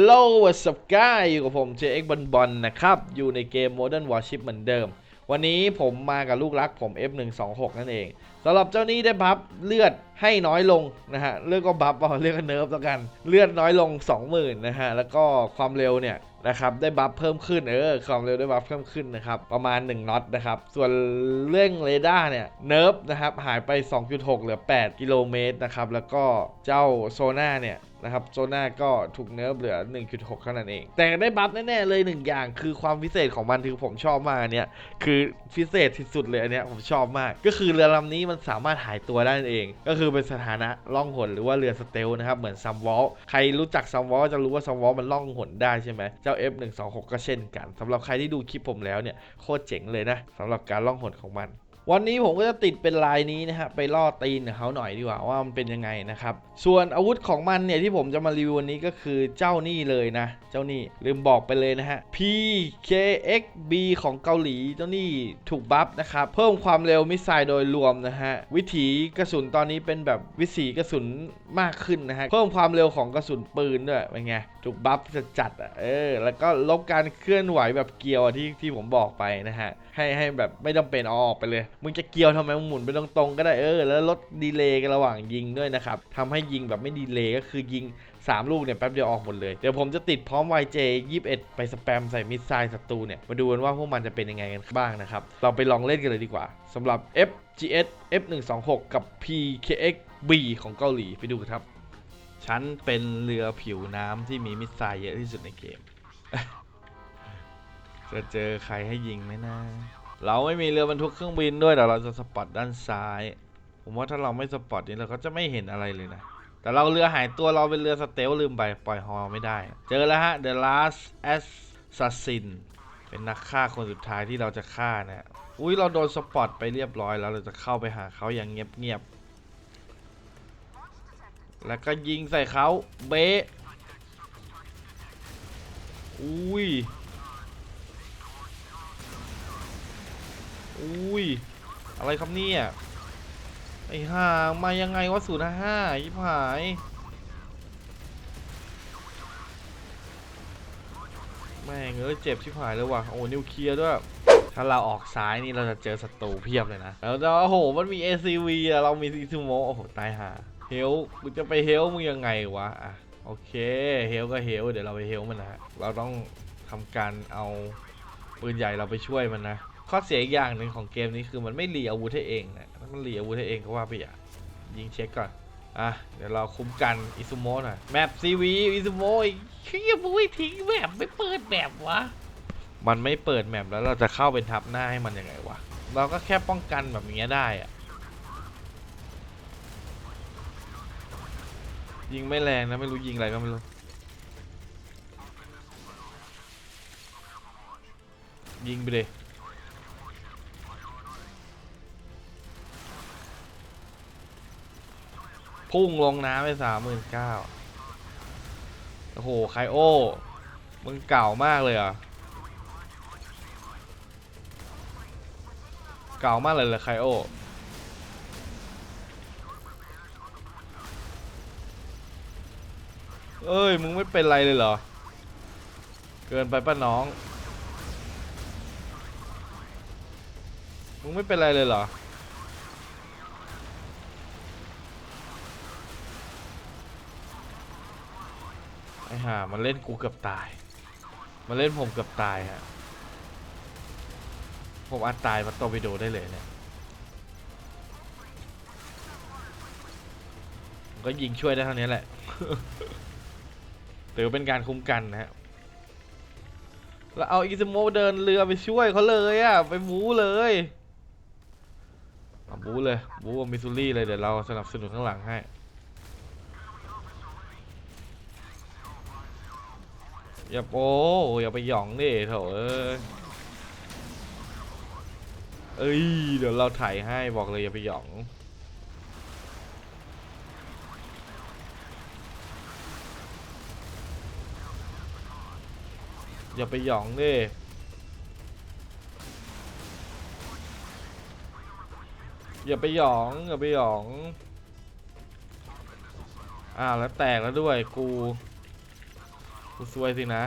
โลวสกายอยู่กับผม JX บอลบอลนะครับ อยู่ในเกม Modern Warship เหมือนเดิม วันนี้ผมมากับลูกรักผม F126 นั่นเองสำหรับเจ้านี้ได้บัฟเลือดให้น้อยลงนะฮะ เลือดก็บัฟเอาเลือดก็เนิร์ฟแล้วกัน เลือดน้อยลง 20,000นะฮะ แล้วก็ความเร็วเนี่ยนะครับได้บัฟเพิ่มขึ้นเออความเร็วได้บัฟเพิ่มขึ้นนะครับประมาณ1น็อตนะครับส่วนเรื่องเรดาร์เนี่ยเนิร์ฟนะครับหายไป 2.6 เหลือ 8 กิโลเมตรนะครับแล้วก็เจ้าโซน่าเนี่ย นะครับโซน่าก็ถูกเนิร์ฟเหลือ 1.6เท่านั้นเอง แต่ได้บัฟแน่ๆเลยหนึ่งอย่าง คือความพิเศษของมันที่ผมชอบมากอันเนี้ยคือพิเศษที่สุดเลยอันเนี้ยผมชอบมาก ก็คือเรือลำนี้มันสามารถหายตัวได้นั่นเอง ก็คือเป็นสถานะล่องหนหรือว่าเรือสเตลนะครับเหมือนซัมวอลใครรู้จักซัมวอลจะรู้ว่าซัมวอลมันล่องหนได้ใช่ไหมเจ้า F126 ก็เช่นกันสำหรับใครที่ดูคลิปผมแล้วเนี่ยโคตรเจ๋งเลยนะสำหรับการล่องหนของมัน วันนี้ผมก็จะติดเป็นลายนี้นะฮะไปล่อตีนเขาหน่อยดีกว่าว่ามันเป็นยังไงนะครับส่วนอาวุธของมันเนี่ยที่ผมจะมารีวิววันนี้ก็คือเจ้านี่เลยนะ เจ้านี่ลืมบอกไปเลยนะฮะ PKXB ของเกาหลีเจ้านี่ถูกบัฟนะครับเพิ่มความเร็วมิสไซล์โดยรวมนะฮะวิถีกระสุนตอนนี้เป็นแบบวิถีกระสุนมากขึ้นนะฮะเพิ่มความเร็วของกระสุนปืนด้วยเป็นไง ถูกบัฟจะจัดอะเออแล้วก็ลบการเคลื่อนไหวแบบเกียวที่ที่ผมบอกไปนะฮะให้ให้แบบไม่จำเป็นอออกไปเลย มึงจะเกียวทำไมมึงหมุนไปตรงๆก็ได้เออ แล้วลดดีเลย์กันระหว่างยิงด้วยนะครับทำให้ยิงแบบไม่ดีเลย์ก็คือยิง 3 ลูกเนี่ยแป๊บเดียวออกหมดเลย เดี๋ยวผมจะติดพร้อม YJ 21 ไปสแปมใส่มิสไซล์ศัตรูเนี่ยมาดูกันว่าพวกมันจะเป็นยังไงกันบ้างนะครับเราไปลองเล่นกันเลยดีกว่าสำหรับ FGS F126 กับ PKXB ของเกาหลีไปดูกันครับ ฉันเป็นเรือผิวน้ำที่มีมิสไซล์เยอะที่สุดในเกม จะเจอใครให้ยิงไหมนะ เราไม่มีเรือบรรทุกเครื่องบินด้วยแต่เราจะสปอตด้านซ้าย ผมว่าถ้าเราไม่สปอตนี่เราก็จะไม่เห็นอะไรเลยนะ แต่เราเรือหายตัวเราเป็นเรือสเตลลืมไป ปล่อยฮอไม่ได้ เจอแล้วฮะ The Last Assassin เป็นนักฆ่าคนสุดท้ายที่เราจะฆ่านะ อุ้ยเราโดนสปอตไปเรียบร้อยแล้วเราจะเข้าไปหาเขาอย่างเงียบๆ แล้วก็ยิงใส่เขาเบะอุ้ย อุ้ย อะไรครับเนี่ย ไอ้ห่ามายังไงวะศูนย์ห้ายิบหาย แม่งเอ้ยเจ็บชิบหายเลยว่ะ โอ้นิวเคลียร์ด้วย ถ้าเราออกซ้ายนี่เราจะเจอศัตรูเพียบเลยนะ แล้วจะโอ้โห มันมี ACV อะเรามีซีซูโมโอ้โห ตายห่า เฮลกูจะไปเฮลมึงยังไงวะอะโอเคเฮลก็เฮลเดี๋ยวเราไปเฮลมันนะเราต้องทำการเอาปืนใหญ่เราไปช่วยมันนะข้อเสียอีกอย่างหนึ่งของเกมนี้คือมันไม่หลีอาวุธให้เองนะถ้ามันหลีอาวุธให้เองก็ว่าไปอย่ายิงเช็คก่อนอะเดี๋ยวเราคุ้มกันอิซุโมะหน่อยแมปซีวีอิซุโมะอีกเฮียมึงไม่ทิ้งแมปไม่เปิดแมปวะมันไม่เปิดแมปแล้วเราจะเข้าเป็นทับหน้าให้มันยังไงวะเราก็แค่ป้องกันแบบนี้ได้อะ ยิงไม่แรงนะไม่รู้ยิงอะไรก็ไม่รู้ยิงไปเลยพุ่งลงน้ำไปสามหมื่นเก้าโอ้โหไคโอมึงเก่ามากเลยอะเก่ามากเลยเหรอไคโอ อ้ย มึงไม่เป็นไรเลยเหรอ เกินไปป้าน้อง มึงไม่เป็นไรเลยเหรอ ไอ้ห่ามันเล่นกูเกือบตาย มันเล่นผมเกือบตายฮะ ผมอาจตายมาโตวิโดได้เลยเนี่ยก็ยิงช่วยได้เท่านี้แหละ ถือเป็นการคุ้มกันนะฮะแล้วเอาอิซโมเดินเรือไปช่วยเขาเลยอะไปบูเลยบูเลยบูมิสซูรี่เลยเดี๋ยวเราสนับสนุนข้างหลังให้อย่าโป้อย่าไปหยองดิโถอ้ยเอ้ยเดี๋ยวเราถ่ายให้บอกเลยอย่าไปหยอง อย่าไปหยองดิอย่าไปหยองอย่าไปหยองอ้าวแล้วแตกแล้วด้วยกูกูซวยสินะ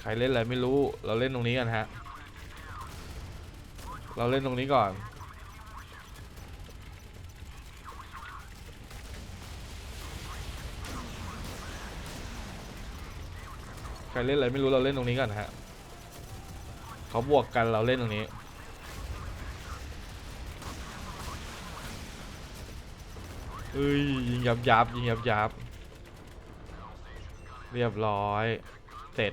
ใครเล่นอะไรไม่รู้เราเล่นตรงนี้กันฮะ เราเล่นตรงนี้ก่อน รเล่นอะไรไม่รู้เราเล่นตรงนี้ก่อนฮะเขาบวกกันเราเล่นตรงนี้ เอ้ยยิงยับยับยิงยับยับเรียบร้อย เสร็จ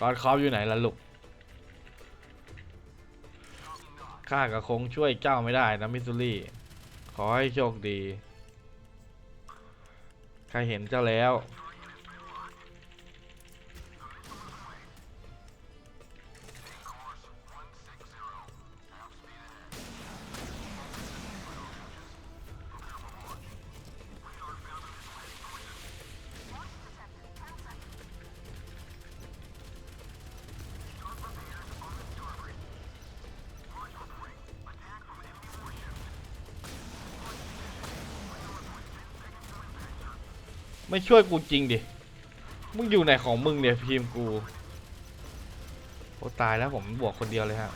กอดคอปอยู่ไหนล่ะลูกข้ากับคงช่วยเจ้าไม่ได้นะมิสซูรี่ ขอให้โชคดี ใครเห็นเจ้าแล้ว ไม่ช่วยกูจริงดิ มึงอยู่ไหนของมึงเนี่ยทีมกู โอ้ตายแล้วผมบวกคนเดียวเลยฮะ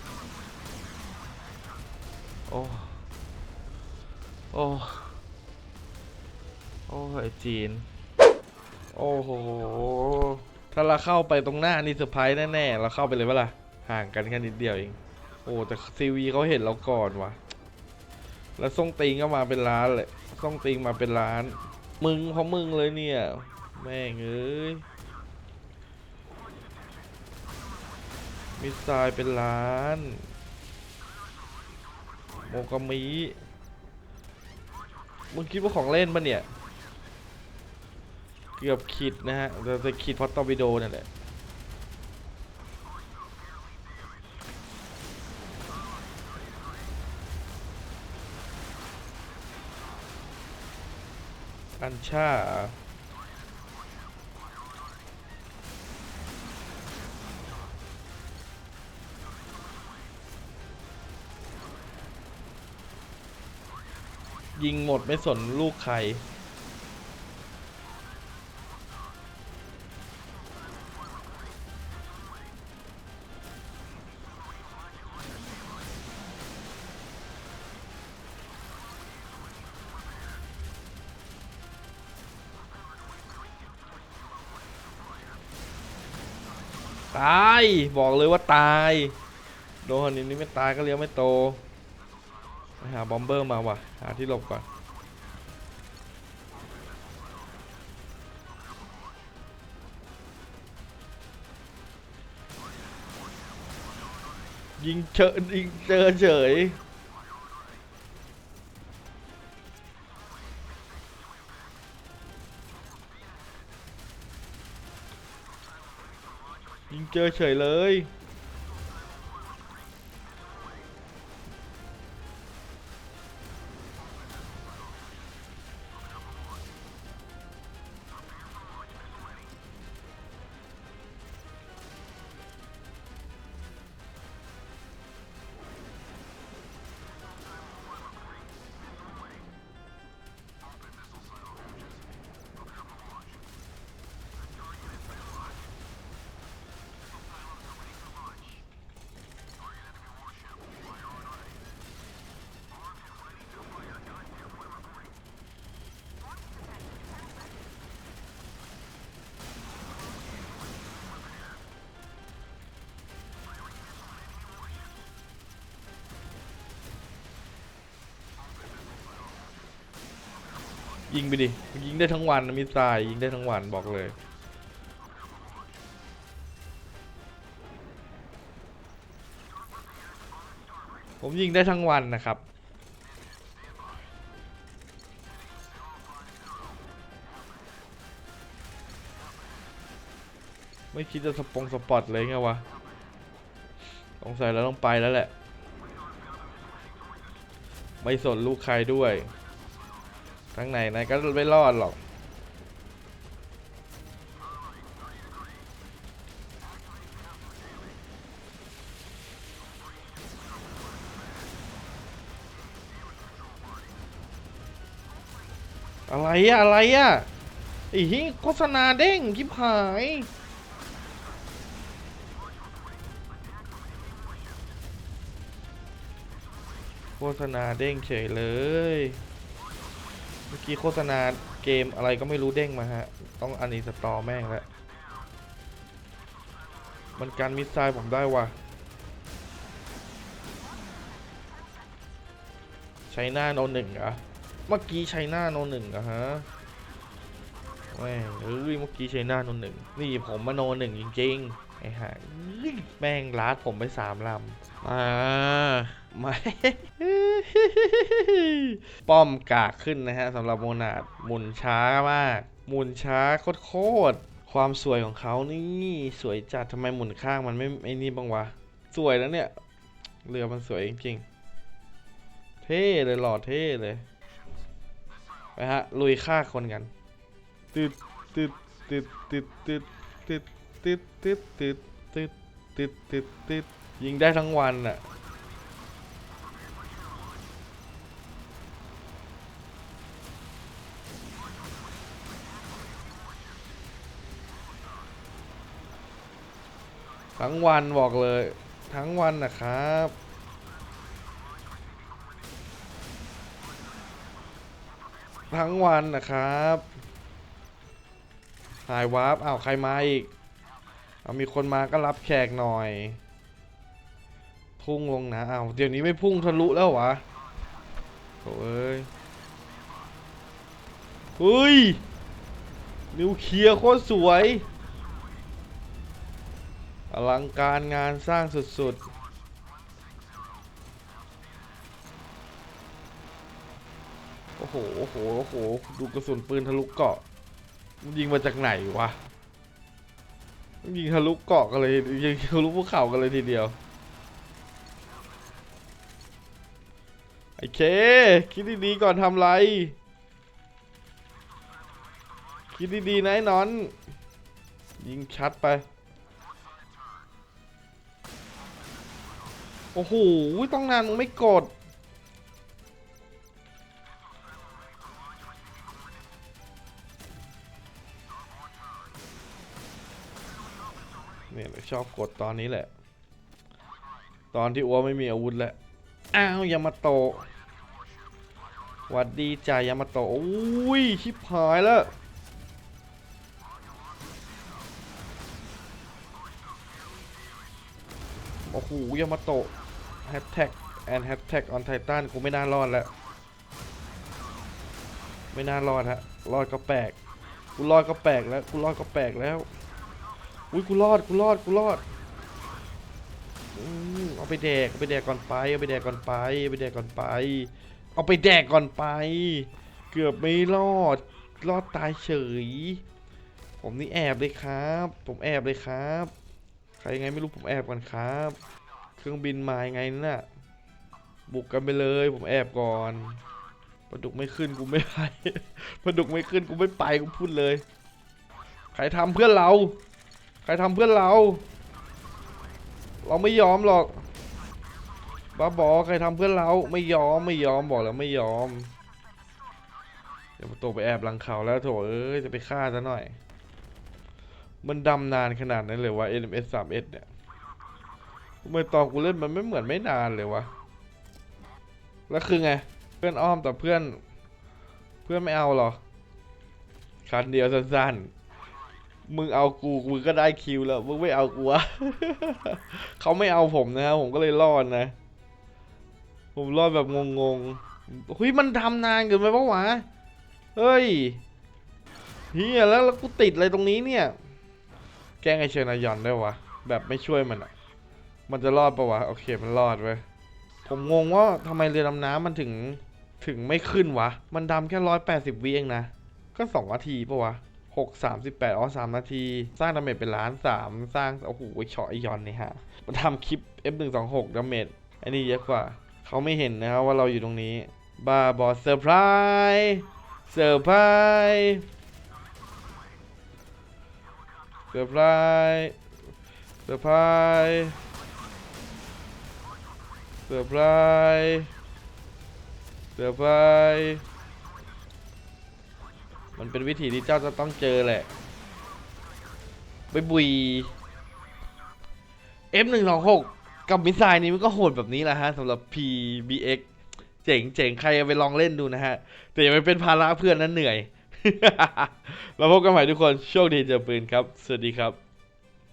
โอ้ โอ้ โอ้ไอจีน โอ้โห ถ้าเราเข้าไปตรงหน้านี่เซอร์ไพรส์แน่ๆ เราเข้าไปเลยปะล่ะ ห่างกันแค่นิดเดียวเอง โอ้ แต่ซีวีเขาเห็นเราก่อนวะแล้วส่งติงก็มาเป็นล้านเลยส่งติงมาเป็นล้าน มึงเพราะมึงเลยเนี่ย แม่งเอ้ยมิสไซล์เป็นล้านโมกามิมึงคิดว่าของเล่นปะเนี่ย เกือบคิดนะฮะแต่จะคิดเพราะตอร์บิโดนั่นแหละ อันชายิงหมดไม่สนลูกใคร ตายบอกเลยว่าตาย โดนคนนี้ไม่ตายก็เลี้ยวไม่โตไปหาบอมเบอร์มาว่ะหาที่หลบก่อนยิงเฉยยิงเจอเฉย เจอเฉยเลย ยิงไปดิ ยิงได้ทั้งวันมิสไซล์ยิงได้ทั้งวันบอกเลย ผมยิงได้ทั้งวันนะครับ ไม่คิดจะสปงสปอตเลยไงวะสงสัยเราต้องไปแล้วแหละ ไม่สนลูกใครด้วย ข้างในนายก็ไม่รอดหรอกอะไรอะอะไรอะไอ้ฮิโฆษณาเด้งยิบหาย โฆษณาเด้งเฉยเลย มื่อกี้โฆษณาเกมอะไรก็ไม่รู้เด้งมาฮะ ต้องอันนี้สตอแม่งแล้วมันกันมิสไซล์ผมได้ว่ะใช้หน้าโนหนึ่งเหรอเมื่อกี้ใช้หน้าโนหนึ่งเหรอฮะแม่งเอ้ยเมื่อกี้ใช้หน้าโนหนึ่งนี่ผมมาโนหนึ่งจริงๆไอ้ห่าแม่งลาดผมไปสามลำมาไม่ ป้อมกากขึ้นนะฮะสำหรับโมนาดหมุนช้ามากหมุนช้าโคตรๆความสวยของเขานี่สวยจัดทำไมหมุนข้างมันไม่ไอ้นี่บ้างวะ สวยแล้วเนี่ยเรือมันสวยจริงๆ เท่เลยหล่อเท่เลยไปฮะลุยฆ่าคนกันตึดตึดตึดตึดตึดตึดตึดตึดตึดตึดตึดตึดตึดยิงได้ทั้งวันอะ ทั้งวันบอกเลย ทั้งวันนะครับ ทั้งวันนะครับหายวาร์ปอ้าวใครมาอีก เอามีคนมาก็รับแขกหน่อย พุ่งลงนะอ้าวเดี๋ยวนี้ไม่พุ่งทะลุแล้ววะโถ่เอ้ยเฮ้ยนิวเคลียร์โคตรสวย อลังการงานสร้างสุดๆ โอ้โห โอ้โห โอ้โห ดูกระสุนปืนทะลุเกาะมันยิงมาจากไหนวะมันยิงทะลุเกาะกันเลย ยิงทะลุภูเขากันเลยทีเดียว ไอเค คิดดีๆก่อนทำไร คิดดีๆนะไอ้นอน ยิงชัดไป โอ้โหต้องนานมึงไม่กด เนี่ยชอบกดตอนนี้แหละ ตอนที่อัวไม่มีอาวุธแล้ว อ้าว ยามาโตะหวัดดีจ่ายยามาโตะอุ้ย ชิบหายแล้วโอ้โหยามาโตะ แฮชแท็กแอนแฮชแท็กออนไททันกูไม่น่ารอดแล้ว ไม่น่ารอดฮะ รอดก็แปลก กูรอดก็แปลกแล้ว กูรอดก็แปลกแล้ว อุ้ยกูรอด กูรอด กูรอดเอาไปแดกเอาไปแดกก่อนไป เอาไปแดกก่อนไป เอาไปแดกก่อนไป เอาไปแดกก่อนไป เกือบไม่รอด รอดตายเฉย ผมนี่แอบเลยครับ ผมแอบเลยครับ ใครยังไงไม่รู้ผมแอบก่อนครับ เครื่องบินมายังไงน่ะ บุกกันไปเลยผมแอบก่อนปลาดุกไม่ขึ้นกูไม่ไปปลาดุกไม่ขึ้นกูไม่ไปกูพูดเลย ใครทำเพื่อนเรา ใครทำเพื่อนเรา เราไม่ยอมหรอกบ้าบอใครทำเพื่อนเรา ไม่ยอมไม่ยอมบอกแล้วไม่ยอม เดี๋ยวตัวไปแอบหลังเขาแล้วโถเอ้ยจะไปฆ่าซะหน่อย มันดำนานขนาดนั้นเลยวะ LMS 3S เนี่ย ทำไมตอนกูเล่นมันไม่เหมือนไม่นานเลยวะแล้วคือไง เพื่อนอ้อมแต่เพื่อน เพื่อนไม่เอาหรอคันเดียวสั้นๆ มึงเอากูมึงก็ได้คิวแล้วมึงไม่เอากูวะเขาไม่เอาผมนะครับผมก็เลยรอดนะ ผมรอดแบบงงๆเฮ้ยมันทำนานเกินไปปะวะเฮ้ยเฮียแล้วแล้วกูติดอะไรตรงนี้เนี่ย แกล้งไอเชนายอนได้วะแบบไม่ช่วยมันอะ มันจะรอดปะวะ โอเคมันรอดเว้ย ผมงงว่าทำไมเรือดำน้ำมันถึงถึงไม่ขึ้นวะ มันดำแค่ร้อยแปดสิบวิเองนะ ก็สองนาทีปะวะหกสามสิบแปดอ๋อสามนาที สร้างดาเมจเป็นล้านสามสร้าง โอ้โหเฉาะไอยอนนี่ฮะ มันทำคลิป F 1 2 6ดาเมจไอ้นี่เยอะกว่า เขาไม่เห็นนะครับว่าเราอยู่ตรงนี้บ้าบอเซอร์ไพรส์เซอร์ไพรส์เซอร์ไพรส์เซอร์ไพรส์ เซอร์ไพรส์เซอพรส์มันเป็นวิธีที่เจ้าจะต้องเจอแหละไปบุย F126 กับมิสไซล์นี้มันก็โหดแบบนี้แหละฮะสำหรับ PBX เจ๋งเจ๋งใครไปลองเล่นดูนะฮะ แต่อย่าไปเป็นภาระเพื่อนนั้นเหนื่อย เราพบกันใหม่ทุกคน โชคดีเจอปืนครับ สวัสดีครับ